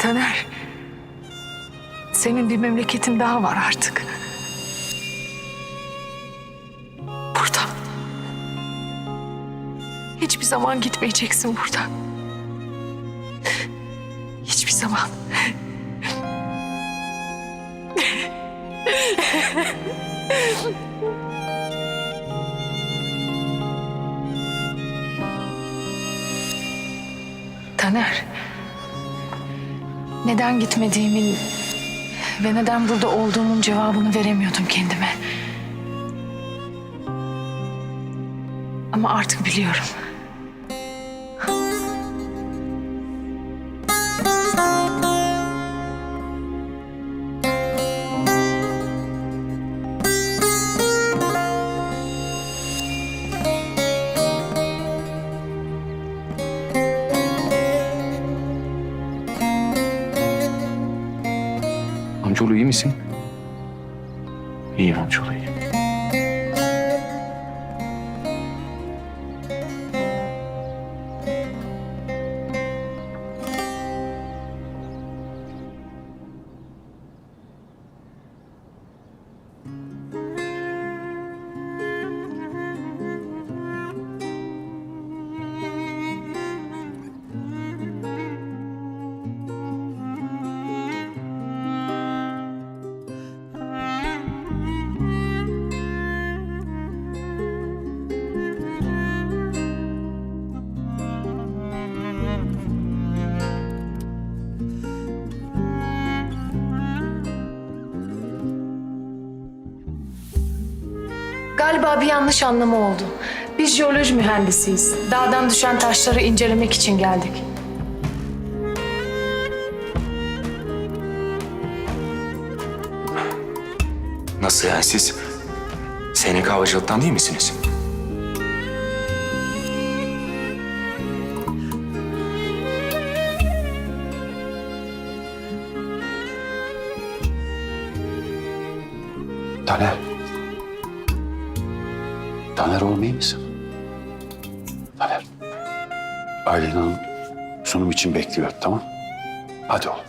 Taner. Senin bir memleketin daha var artık. Burada. Hiçbir zaman gitmeyeceksin buradan. Hiçbir zaman. Taner. Neden gitmediğimin ve neden burada olduğumun cevabını veremiyordum kendime. Ama artık biliyorum. Amcaoğlu iyi misin? İyiyim amcaoğlu iyiyim. Galiba bir yanlış anlama oldu. Biz jeoloji mühendisiyiz. Dağdan düşen taşları incelemek için geldik. Nasıl yani siz SNK Havacılık'tan değil misiniz? Taner. Taner iyi misin? Taner. Aylin Hanım sunum için bekliyor tamam Hadi oğlum.